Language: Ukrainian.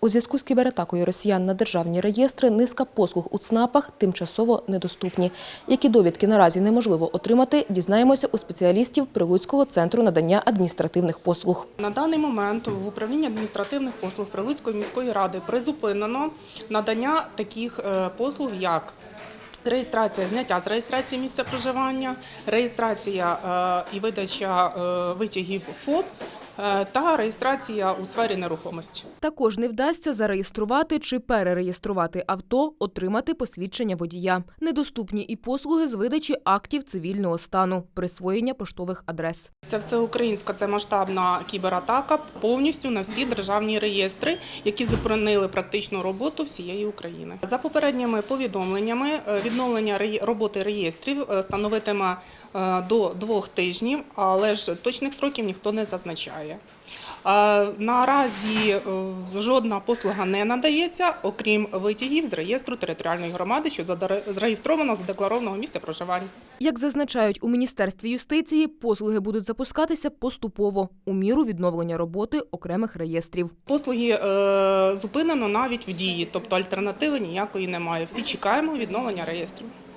У зв'язку з кібератакою росіян на державні реєстри низка послуг у ЦНАПах тимчасово недоступні. Які довідки наразі неможливо отримати, дізнаємося у спеціалістів Прилуцького центру надання адміністративних послуг. На даний момент в управлінні адміністративних послуг Прилуцької міської ради призупинено надання таких е, послуг, як реєстрація зняття з реєстрації місця проживання, реєстрація е, і видача е, витягів ФОП та реєстрація у сфері нерухомості. Також не вдасться зареєструвати чи перереєструвати авто, отримати посвідчення водія. Недоступні і послуги з видачі актів цивільного стану, присвоєння поштових адрес. Це всеукраїнська, це масштабна кібератака повністю на всі державні реєстри, які зупинили практичну роботу всієї України. За попередніми повідомленнями, е, відновлення роботи реєстрів е, становитиме е, до двох тижнів, але ж точних сроків ніхто не зазначає. Е, Наразі е, жодна послуга не надається, окрім витягів з реєстру територіальної громади, що зареєстровано з декларованого місця проживання. Як зазначають у Міністерстві юстиції, послуги будуть запускатися поступово у міру відновлення роботи окремих реєстрів. Послуги е, зупинено навіть в дії, тобто альтернативи ніякої немає. Всі чекаємо відновлення реєстрів.